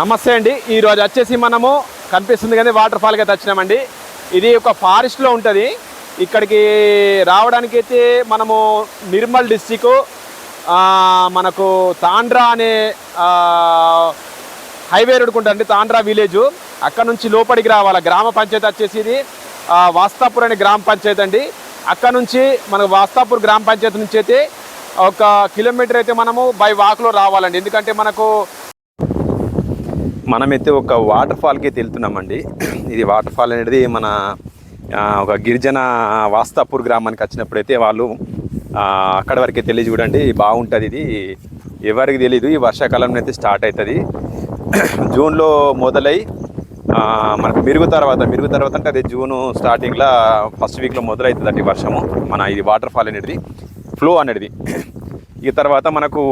నమస్తే అండి. ఈరోజు వచ్చేసి మనము కనిపిస్తుంది కానీ వాటర్ ఫాల్కి అయితే వచ్చినామండి. ఇది ఒక ఫారెస్ట్లో ఉంటుంది. ఇక్కడికి రావడానికి అయితే మనము నిర్మల్ డిస్టిక్ మనకు తాండ్రా అనే హైవే రోడ్డు ఉంటుంది తాండ్రా విలేజ్. అక్కడ నుంచి లోపలికి రావాలి. గ్రామ పంచాయతీ వచ్చేసి ఇది వాస్తాపూర్ అనే గ్రామ పంచాయతీ అండి. అక్కడ నుంచి మనకు వాస్తాపూర్ గ్రామ పంచాయతీ నుంచి అయితే ఒక కిలోమీటర్ అయితే మనము బై వాక్లో రావాలండి. ఎందుకంటే మనకు మనమైతే ఒక వాటర్ ఫాల్కి అయితే వెళ్తున్నామండి ఇది వాటర్ ఫాల్ అనేది మన ఒక గిరిజన వాస్తాపూర్ గ్రామానికి వచ్చినప్పుడైతే వాళ్ళు అక్కడ వరకే తెలియదు చూడండి బాగుంటుంది ఇది. ఎవరికి తెలియదు ఈ వర్షాకాలం అయితే స్టార్ట్ అవుతుంది జూన్లో మొదలై మనకు మెరుగు తర్వాత మెరుగు తర్వాత అంటే అదే జూను స్టార్టింగ్లో ఫస్ట్ వీక్లో మొదలవుతుంది వర్షము మన ఇది వాటర్ ఫాల్ అనేది ఫ్లో అనేది. ఈ తర్వాత మనకు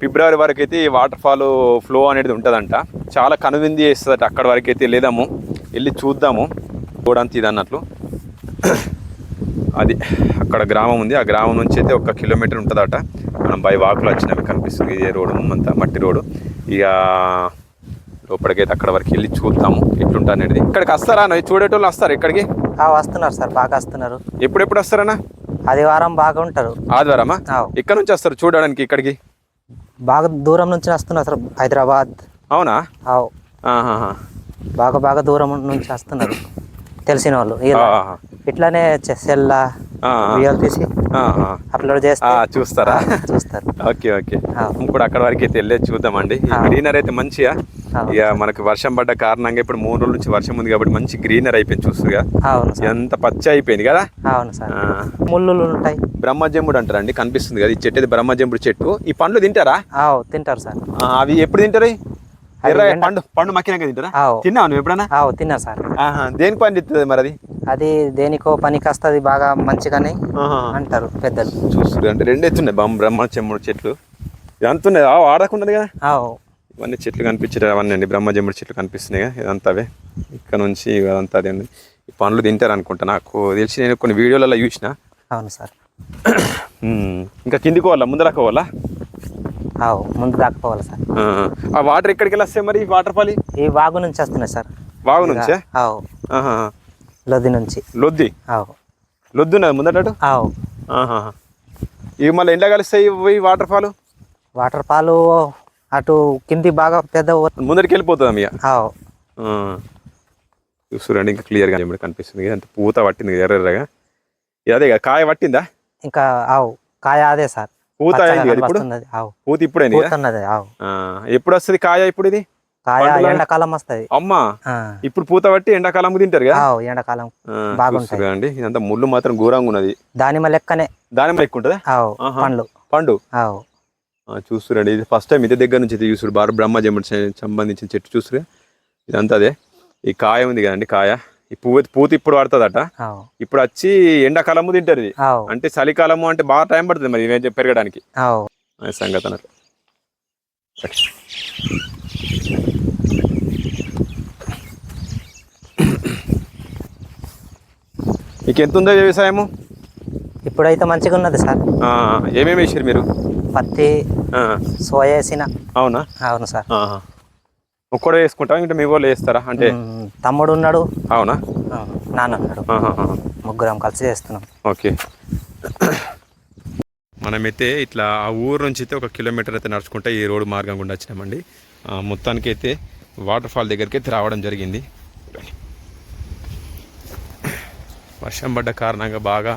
ఫిబ్రవరి వరకు అయితే ఈ వాటర్ ఫాల్ ఫ్లో అనేది ఉంటుందంట. చాలా కనువింది చేస్తుందట అక్కడ వరకు అయితే లేదాము వెళ్ళి చూద్దాము. చూడడానికి ఇది అన్నట్లు. అది అక్కడ గ్రామం ఉంది. ఆ గ్రామం నుంచి అయితే ఒక కిలోమీటర్ ఉంటుందట. మనం బై వాకులు వచ్చినవి కనిపిస్తుంది. ఇదే రోడ్డు అంతా మట్టి రోడ్డు. ఇక లోపలికైతే అక్కడ వరకు వెళ్ళి చూద్దాము. ఎట్లుంటా అనేది. ఇక్కడికి వస్తారా చూడేటోళ్ళు వస్తారు ఇక్కడికి? ఆ, వస్తున్నారు సార్. బాగా వస్తున్నారు. ఎప్పుడెప్పుడు వస్తారన్నా? ఆదివారం బాగా ఉంటారు. ఆదివారమా. ఇక్కడ నుంచి వస్తారు చూడడానికి ఇక్కడికి? బాగా దూరం నుంచి వస్తున్నారు సార్. హైదరాబాద్. అవునా. ఆహాహా. బాగా బాగా దూరం నుంచి వస్తున్నారు. తెలిసిన వాళ్ళు. ఇట్లానే వీడియోలు తీసి. అప్లోడ్ చేస్తే చూస్తారా? చూస్తారు. Okay okay. అక్కడ వరకు అయితే వెళ్ళేది చూద్దామండి. గ్రీనర్ అయితే మంచిగా. ఇక మనకు వర్షం పడ్డ కారణంగా ఇప్పుడు మూడు రోజుల నుంచి వర్షం ఉంది కాబట్టి మంచి గ్రీనర్ అయిపోయింది చూస్తుగా. ఎంత పచ్చ అయిపోయింది కదా? అవును సార్. ఆ, ముళ్ళులు ఉంటాయి. బ్రహ్మజంబుడు అంటారండి కనిపిస్తుంది కదా ఈ చెట్టు ఇది బ్రహ్మజంబుడు చెట్టు. ఈ పండ్లు తింటారా? తింటారు సార్. అవి ఎప్పుడు తింటారు? అవి పండు పండు మక్కినాక తింటారా. తిన్నావు నువ్వు ఎప్పుడన్నా? ఆవ్ తిన్నారు సార్. ఆహా. దేనికి పని చెప్తుంది మరి అది అది దేనికో పనికి వస్తుంది బాగా మంచిగానే. అంటారు పెద్దలు. చూస్తుంది అంటే రెండు ఎత్తున్నాయి బొమ్మ బ్రహ్మజంబుడు చెట్లు. ఇది అంత ఉన్నాయి ఆ, వాడకున్నది కదా. ఇవన్నీ చెట్లు కనిపించడం అవన్నీ అండి బ్రహ్మజముడి చెట్లు కనిపిస్తున్నాయి కదా ఇదంతా అవే. ఇక్కడ నుంచి ఇదంతా అదే అండి ఈ పండ్లు తింటారు అనుకుంటా నాకు తెలిసి నేను కొన్ని వీడియోలలో చూసిన. అవును సార్. ఇంకా కిందికి పోవాలా ముందరకు పోవాలా? ముందు దాకపోవాలి సార్. ఆ, వాటర్ ఎక్కడికి వెళ్ళి వస్తాయి మరి? ఈ వాటర్ పాలి ఈ వాగు నుంచి వస్తున్నాయి సార్. బాగు నుంచే? ఆహా. లొద్ది నుంచి. లొద్ది? ఆవు లొద్దు ఉన్నది ముందటటు ఆవు ఆహా. ఇవి మళ్ళీ ఎండ కలుస్తాయి ఈ వాటర్ ఫాల్? వాటర్ పాలు అటు కింది బాగా పెద్ద ముందరికి వెళ్ళిపోతుంది ఇక ఆవు చూస్తురండి ఇంకా క్లియర్గా కనిపిస్తుంది. అంత పూత పట్టింది ఎర్రగా. అదే కాయ పట్టిందా? ఇంకా ఆవు కాయ అదే సార్. పూత అయింది కదా ఇప్పుడు? పూత పూతున్నది ఆవు. ఆ, ఎప్పుడు వస్తుంది కాయ ఇప్పుడు ఇది? కాయ? ఎండాకాలం వస్తుంది. అమ్మా ఇప్పుడు పూత పట్టి ఎండాకాలం తింటారు కదా? ఎండాకాలం అండి ఇదంతా ముళ్ళు మాత్రం ఘోరంగా ఉన్నది. దానిమ్మ లెక్కనే. దానిమ్మ ఎక్కువ ఉంటుందా. పండ్లు. పండు? చూస్తురండి ఇది ఫస్ట్ టైం ఇదే దగ్గర నుంచి అయితే చూస్తుడు బాగా బ్రహ్మజముడి సంబంధించిన చెట్టు చూస్తురు. ఇదంతా అదే. ఈ కాయ ఉంది కదండి కాయ. ఈ పువ్వు పూత ఇప్పుడు పడుతుందట. ఇప్పుడు వచ్చి ఎండాకాలము తింటారు ఇది అంటే చలికాలము అంటే బాగా టైం పడుతుంది మరి ఇవి పెరగడానికి. సంగతి అన్నట్టు మీకు ఎంత ఉందో వ్యవసాయము? ఇప్పుడైతే మంచిగా ఉన్నది సార్. ఏమేమి వేసారు మీరు? పత్తి ఆ, సోయా వేసిన. అవునా? అవును సార్. ఒక్కడే వేసుకుంటాం ఇంకా మీ వాళ్ళు వేస్తారా? అంటే తమ్ముడు ఉన్నాడు. అవునా? నాన్న ఉన్నాడు. ముగ్గురం కలిసి చేస్తున్నాం. ఓకే. మనమైతే ఇట్లా ఆ ఊరు నుంచి అయితే ఒక కిలోమీటర్ అయితే నడుచుకుంటే ఈ రోడ్డు మార్గం గుండా వచ్చినామండి. మొత్తానికి అయితే వాటర్ ఫాల్ దగ్గరికి అయితే రావడం జరిగింది. వర్షం పడ్డ కారణంగా బాగా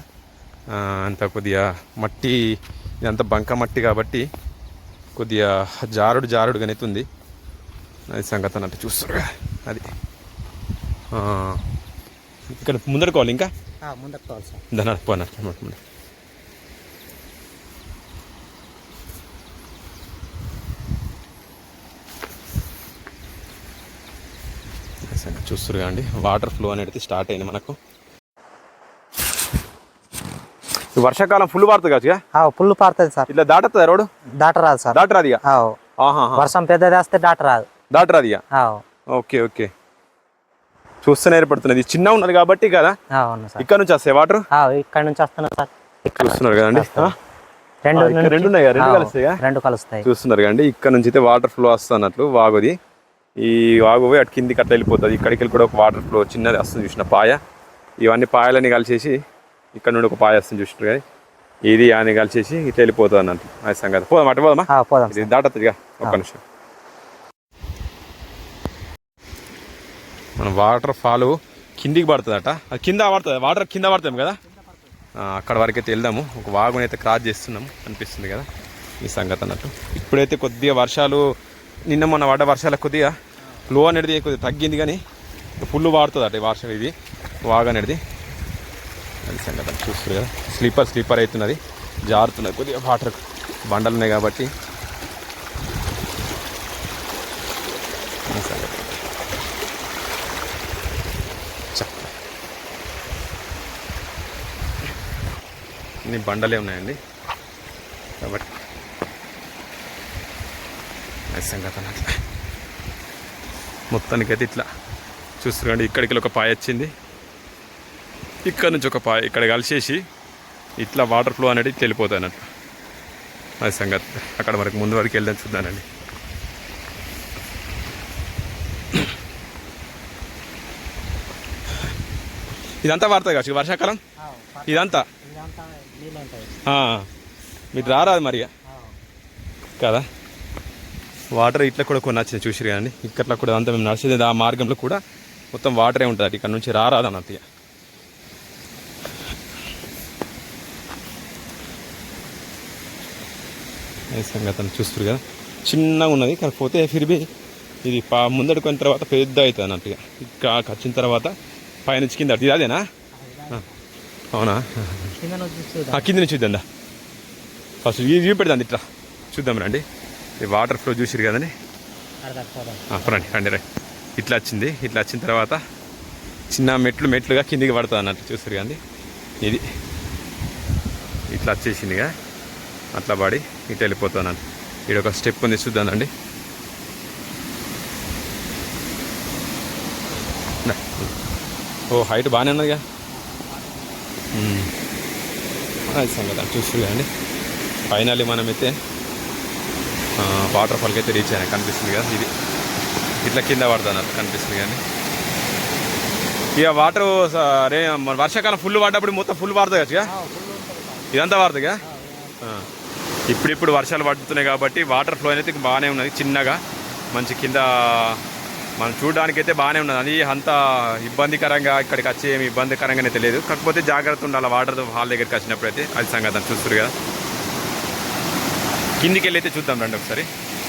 అంత కొద్దిగా మట్టి ఇదంతా బంక మట్టి కాబట్టి కొద్దిగా జారుడు జారుడుగానే ఉంది. అది సంగతి అన్నట్టు చూస్తారు అది ఇక్కడ ముందరుకోవాలి ఇంకా? ధన పోనా? ముందు చూస్తారు అండి వాటర్ ఫ్లో అనేది స్టార్ట్ అయింది మనకు. వర్షాకాలం ఫుల్ పడుతుంది కదా? పుల్లు పారుతుంది సార్. ఇట్లా దాటుతుంది రోడ్డు? దాట రాదు సార్ దాటరాదు ఇక. వర్షం పెద్దది వస్తే దాట రాదు దాటరాదు. ఇక ఆవు. Okay okay. చూస్తూనే ఏర్పడుతున్నది. చిన్న ఉన్నది కాబట్టి కదా? అవును సార్. ఇక్కడ నుంచి వస్తాయి వాటర్? ఇక్కడ నుంచి వస్తున్నా సార్. చూస్తున్నారు కదండి? రెండు రెండు ఉన్నాయా? రెండు కలుస్తాయా? రెండు కలుస్తాయి. చూస్తున్నారు కండి ఇక్కడ నుంచి అయితే వాటర్ ఫ్లో వస్తున్నట్లు వాగుది. ఈ వాగు పోయి అటు కిందికి అట్లా వెళ్ళిపోతుంది. ఇక్కడికి వెళ్ళి కూడా ఒక వాటర్ ఫ్లో చిన్నది వస్తుంది చూసిన పాయ. ఇవన్నీ పాయలని కలిసేసి ఇక్కడ నుండి ఒక పాయ వస్తుంది చూసినారు కానీ ఇది అని కలిసేసి ఇట్లా వెళ్ళిపోతుంది అన్నట్టు. అది సంగతి. పోదాం అటు పోదామా? పోదాం దాటతుందిగా ఒక్క నిమిషం. మన వాటర్ ఫాల్ కిందికి పడుతుందట. అది కింద పడుతుంది. వాటర్ కింద పడతాం కదా? అక్కడ వరకు అయితే వెళ్దాము. ఒక వాగుని అయితే క్రాస్ చేస్తున్నాం. అనిపిస్తుంది కదా ఈ సంగతి అన్నట్టు. ఇప్పుడైతే కొద్దిగా వర్షాలు నిన్న మొన్న పడ్డ వర్షాల కొద్దిగా ఫ్లో అనేది కొద్దిగా తగ్గింది కానీ ఫుల్ వాడుతుంది ఈ వర్షం ఇది. వాగు అనేది. అది సంగతి చూస్తారు కదా. స్లీపర్ స్లీపర్ అవుతున్నది. జారుతున్నది. కొద్దిగా వాటర్ బండలు ఉన్నాయి కాబట్టి ఇన్ని బండలే ఉన్నాయండి. కాబట్టి సంగతి అన్నట్ల మొత్తానికైతే ఇట్లా చూస్తున్నాండి ఇక్కడికి ఒక పాయ వచ్చింది. ఇక్కడ నుంచి ఒక పాయ ఇక్కడ కలిసేసి ఇట్లా వాటర్ ఫ్లో అనేది వెళ్ళిపోతాయి అన్నట్టు. అది సంగతి. అక్కడ వరకు ముందు వరకు వెళ్దాం చూద్దానండి ఇదంతా వాడుతుంది కావచ్చు వర్షాకాలం ఇదంతా? మీరు రారాదు మరి. ఇక. కదా? వాటర్ ఇట్లా కూడా కొన్ని నచ్చింది చూసిరు కానీ ఇక్కట్లా కూడా అంతా మేము నడిచేది ఆ మార్గంలో కూడా మొత్తం వాటరే ఉంటుంది. ఇక్కడ నుంచి రారాదు అన్నట్టు ఇక. సంగతి చూస్తారు కదా? చిన్నగా ఉన్నది కాకపోతే ఫిర్బి ఇది పా ముందడుకున్న తర్వాత పెద్ద అవుతుంది అన్నట్టుగా ఇక్కడ వచ్చిన తర్వాత పైనుంచి కింద ఇది అదేనా? అవునా? కింద నుంచి చూద్దాం. ఫస్ట్ ఇది చూపెడదాం ఇట్లా. చూద్దాం రండి. ఈ వాటర్ ఫ్లో చూసిరు కదండి? రండి రండి రండి. ఇట్లా వచ్చింది ఇట్లా వచ్చిన తర్వాత చిన్న మెట్లు మెట్లుగా కిందికి పడుతుంది అన్నట్టు చూసారు కానీ ఇది. ఇట్లా వచ్చేసిందిగా. అట్లా పడి ఇటు వెళ్ళిపోతుంది అన్నట్టు. ఇక్కడ ఒక స్టెప్ ఉంది చూద్దామండి దా. ఓ హైట్ బాగానే ఉన్నదిగా. అది సంగతి చూస్తుంది కదండి. ఫైనల్లీ మనమైతే వాటర్ ఫాల్కి అయితే రీచ్ అయినా. కనిపిస్తుంది కదా ఇది. ఇట్లా కింద పడుతున్నారు కనిపిస్తుంది కానీ. ఇక వాటర్ రే మన వర్షాకాలం ఫుల్ పడ్డప్పుడు మొత్తం ఫుల్ పడుతుంది కదా ఇదంతా పడుతుందిగా ఇప్పుడిప్పుడు వర్షాలు పడుతున్నాయి కాబట్టి వాటర్ ఫ్లో అనేది బాగానే ఉన్నది చిన్నగా. మంచి కింద మనం చూడడానికి అయితే బాగానే ఉన్నది. అది అంత ఇబ్బందికరంగా ఇక్కడికి వచ్చి ఏమి ఇబ్బందికరంగానే తెలియదు. కాకపోతే జాగ్రత్త ఉండాలి. వాటర్ హాల్ దగ్గరికి వచ్చినప్పుడు అయితే అది సంగతి చూస్తారు కదా. కిందికి వెళ్ళి అయితే చూద్దాం రండి ఒకసారి.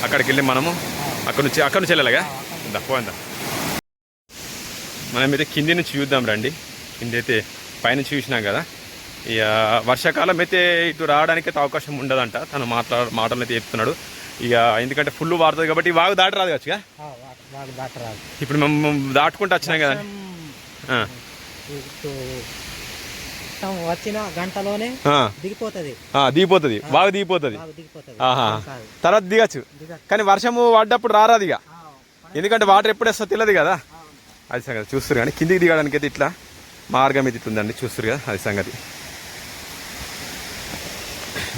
అక్కడికి వెళ్ళి మనము అక్కడ నుంచి అక్కడ నుంచి వెళ్ళాలిగా? పోందా మనం అయితే కింది నుంచి చూద్దాం రండి. కింది అయితే పైన చూసినాం కదా. ఇక వర్షాకాలం అయితే ఇటు రావడానికి అయితే అవకాశం ఉండదంట. తను మాట్లా మాటలు అయితే చెప్తున్నాడు. ఇక ఎందుకంటే ఫుల్ వాడుతుంది కాబట్టి వాగు దాటి రాదు కావచ్చు ఇప్పుడు మేము దాటుకుంటూ వచ్చినాం కదా. వచ్చిన గంటలోనే దిగిపోతుంది. దిగిపోతుంది. బాగా దిగిపోతుంది. తర్వాత దిగచ్చు. కానీ వర్షము పడ్డప్పుడు రారాదు ఇక. ఎందుకంటే వాటర్ ఎప్పుడు వస్తో తెలియదు కదా. అది సంగతి చూస్తారు కానీ కిందికి దిగడానికి అయితే ఇట్లా మార్గం ఇది ఉందండి చూస్తారు కదా అది సంగతి.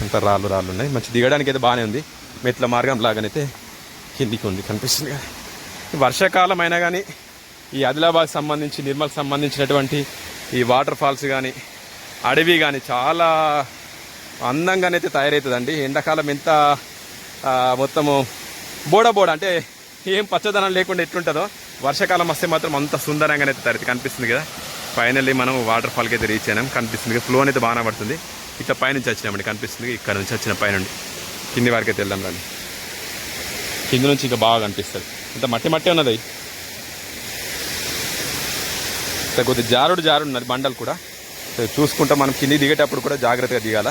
అంత రాళ్ళు రాళ్ళు ఉన్నాయి. మంచి దిగడానికి అయితే బాగానే ఉంది. మెట్ల మార్గం లాగానైతే కిందికి ఉంది కనిపిస్తుంది కదా. వర్షాకాలం అయినా కానీ ఈ ఆదిలాబాద్ సంబంధించి నిర్మల్కి సంబంధించినటువంటి ఈ వాటర్ ఫాల్స్ కానీ అడవి కానీ చాలా అందంగానైతే తయారవుతుందండి ఎండాకాలం ఎంత మొత్తము బోడ బోడ అంటే ఏం పచ్చదనం లేకుండా ఎట్లుంటుందో వర్షాకాలం వస్తే మాత్రం అంత సుందరంగానైతే అయితే తయారైతే కనిపిస్తుంది కదా. ఫైనల్లీ మనం వాటర్ ఫాల్కి అయితే రీచ్ అయినాం. కనిపిస్తుంది కదా ఫ్లో అయితే బాగానే పడుతుంది. ఇట్లా పైనుంచి వచ్చినామండి కనిపిస్తుంది ఇక్కడ నుంచి వచ్చిన పైనుండి. కింది వరకు అయితే వెళ్దాం రండి. కింది నుంచి ఇంకా బాగా కనిపిస్తుంది. ఇంత మట్టి మట్టి ఉన్నది. ఇంకా కొద్ది జారుడు జారుడు ఉన్నది బండలు కూడా. చూసుకుంటా మనం కింది దిగేటప్పుడు కూడా జాగ్రత్తగా దిగాల.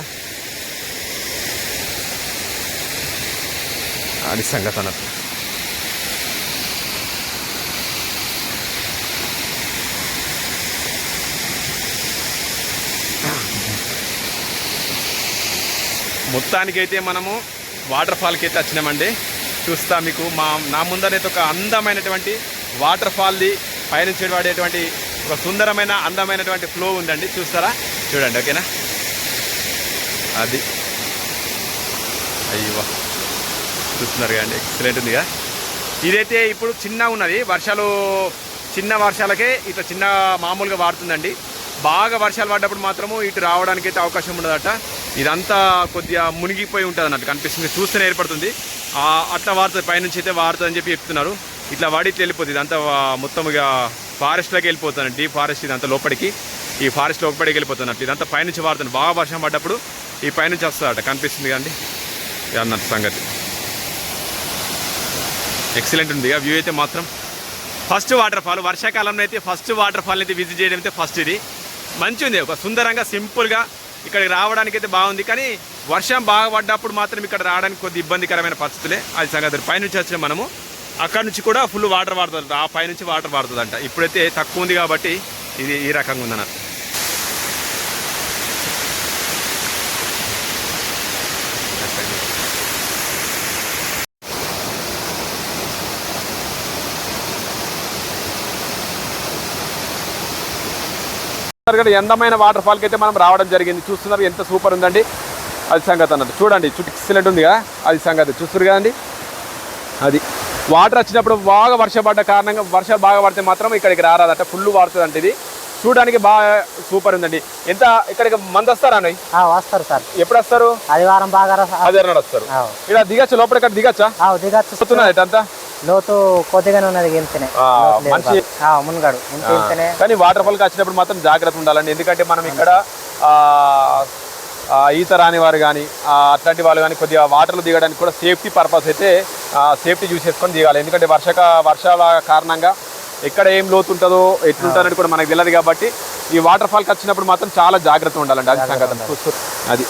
అది సంగతి అన్నట్టు. మొత్తానికైతే మనము వాటర్ ఫాల్కి అయితే వచ్చినామండి. చూస్తా మీకు. మా నా ముందరైతే ఒక అందమైనటువంటి వాటర్ ఫాల్ది పైనుంచి పడేటువంటి ఒక సుందరమైన అందమైనటువంటి ఫ్లో ఉందండి. చూస్తారా? చూడండి ఓకేనా? అది. అయ్యో. చూస్తున్నారు కదండి. ఎక్సలెంట్ ఉందిగా ఇదైతే ఇప్పుడు చిన్న ఉన్నది. వర్షాలు చిన్న వర్షాలకే ఇట్లా చిన్న మామూలుగా వాడుతుందండి. బాగా వర్షాలు పడ్డప్పుడు మాత్రము ఇటు రావడానికి అయితే అవకాశం ఉండదట. ఇదంతా కొద్దిగా మునిగిపోయి ఉంటుంది అన్నట్టు కనిపిస్తుంది. చూస్తేనే ఏర్పడుతుంది. అట్లా వాడుతుంది పైనుంచి అయితే వారుతుందని చెప్పి చెప్తున్నారు. ఇట్లా వాడి ఇట్లా వెళ్ళిపోతుంది ఇదంతా మొత్తం ఇక ఫారెస్ట్లోకి వెళ్ళిపోతుంది. డీప్ ఫారెస్ట్ ఇదంతా లోపలికి. ఈ ఫారెస్ట్ లోపలికి వెళ్ళిపోతున్నట్టు ఇదంతా పైనుంచి వారుతుంది బాగా వర్షం పడ్డప్పుడు ఈ పైనుంచి వస్తుందట కనిపిస్తుంది కండి అన్నట్టు సంగతి. ఎక్సలెంట్ ఉంది. వ్యూ అయితే మాత్రం ఫస్ట్ వాటర్ ఫాల్ వర్షాకాలంలో అయితే ఫస్ట్ వాటర్ ఫాల్ అయితే విజిట్ చేయడం అయితే ఫస్ట్ ఇది. మంచి ఉంది ఒక సుందరంగా సింపుల్గా ఇక్కడికి రావడానికి అయితే బాగుంది కానీ వర్షం బాగా పడ్డప్పుడు మాత్రం ఇక్కడ రావడానికి కొద్ది ఇబ్బందికరమైన పరిస్థితులే. అది సంగతి పైనుంచి వచ్చిన మనము. అక్కడ నుంచి కూడా ఫుల్ వాటర్ పడుతుంది ఆ పైనుంచి వాటర్ వాడుతుందంట. ఇప్పుడైతే తక్కువ ఉంది కాబట్టి ఇది ఈ రకంగా ఉందన్నట్టు అందమైన వాటర్ ఫాల్కి అయితే మనం రావడం జరిగింది. చూస్తున్నారు ఎంత సూపర్ ఉందండి. అది సంగతి అన్నట్టు చూడండి చుట్టూ ఎక్సలెంట్ ఉందిగా అది సంగతి. చూస్తారు కదండి? అది. వాటర్ వచ్చినప్పుడు బాగా వర్షం పడ్డ కారణంగా వర్షాలు బాగా పడితే మాత్రం ఇక్కడికి రారాదట. ఫుల్ వాడుతుంది అంటే ఇది. చూడడానికి బాగా సూపర్ ఉందండి. ఎంత ఇక్కడికి మంది వస్తారా వస్తారు సార్. ఎప్పుడు వస్తారు? ఆదివారం బాగా అదే వస్తారు. ఇక్కడ దిగచ్చు? లోపల ఇక్కడ దిగచ్చా? దిగచ్చు. వస్తున్నది ఇటంతా లోతు కొద్దిగానే ఉన్నది గెలిచినే ఆ, మంచి- మునగాడు. కానీ వాటర్ ఫాల్కి వచ్చినప్పుడు మాత్రం జాగ్రత్త ఉండాలండి. ఎందుకంటే మనం ఇక్కడ ఈత రాని వారు కానీ అట్లాంటి వాళ్ళు కానీ కొద్దిగా వాటర్లో దిగడానికి కూడా సేఫ్టీ పర్పస్ అయితే సేఫ్టీ చూసేసుకొని దిగాలి. ఎందుకంటే వర్షక వర్షాల కారణంగా ఎక్కడ ఏం లోతు ఉంటుందో ఎట్లుంటుందని కూడా మనకు తెలియదు కాబట్టి ఈ వాటర్ ఫాల్కి వచ్చినప్పుడు మాత్రం చాలా జాగ్రత్త ఉండాలండి. అది సంగతి. అది.